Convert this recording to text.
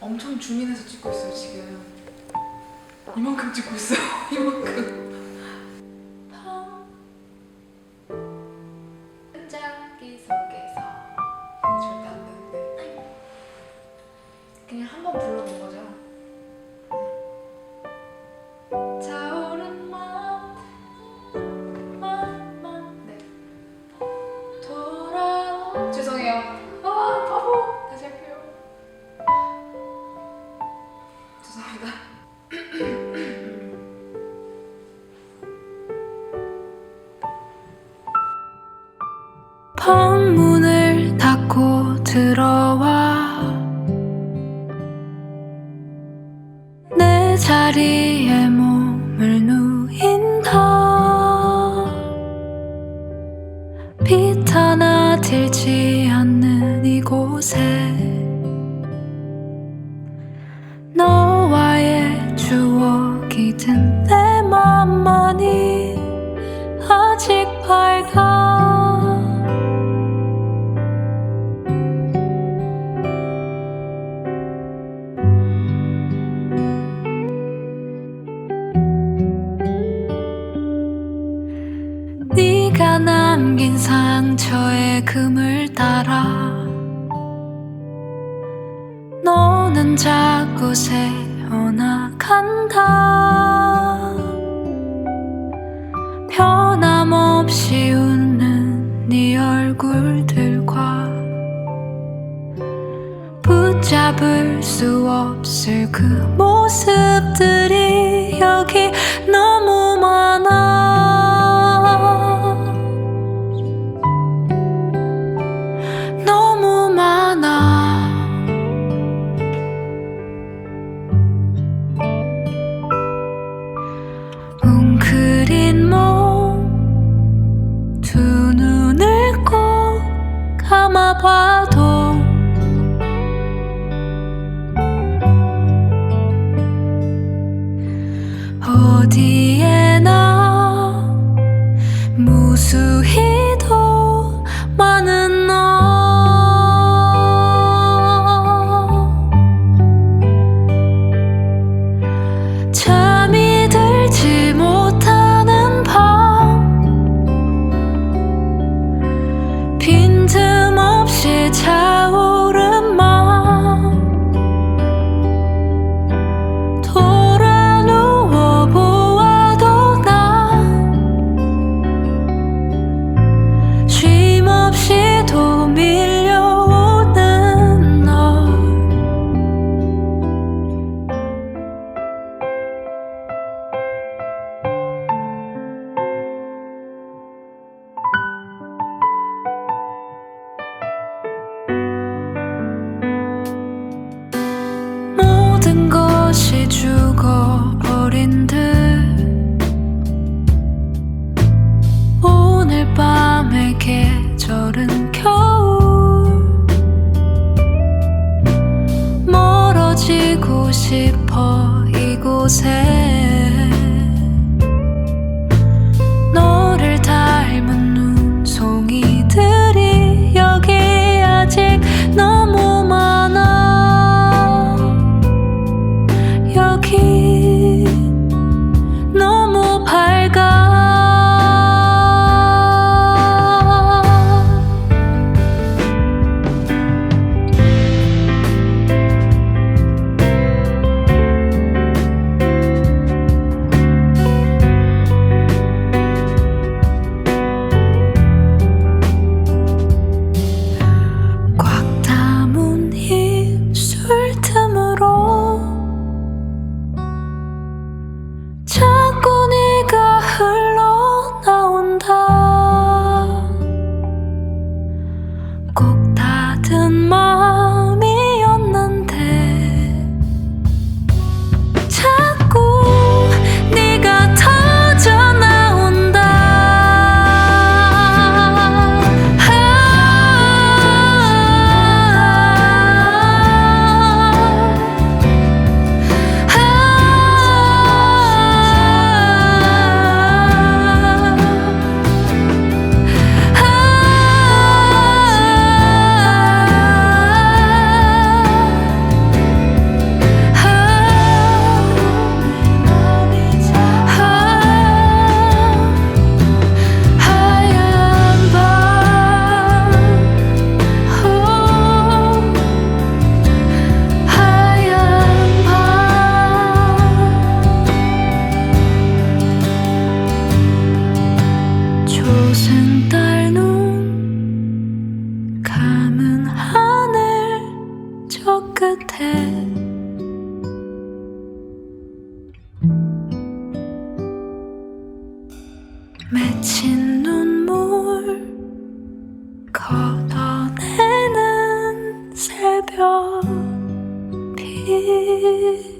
엄청 주민해서 찍고 있어요 지금. 이만큼 찍고 있어요 이만큼. 자리에 몸을 누인다 비타나 들지 난 자꾸 새어나간다. 변함없이 웃는 네 얼굴들과 붙잡을 수 없을 그 모습들이 여기 그 수희도 많은 싶어 이곳에. 맺힌 눈물 걷어내는 새벽 빛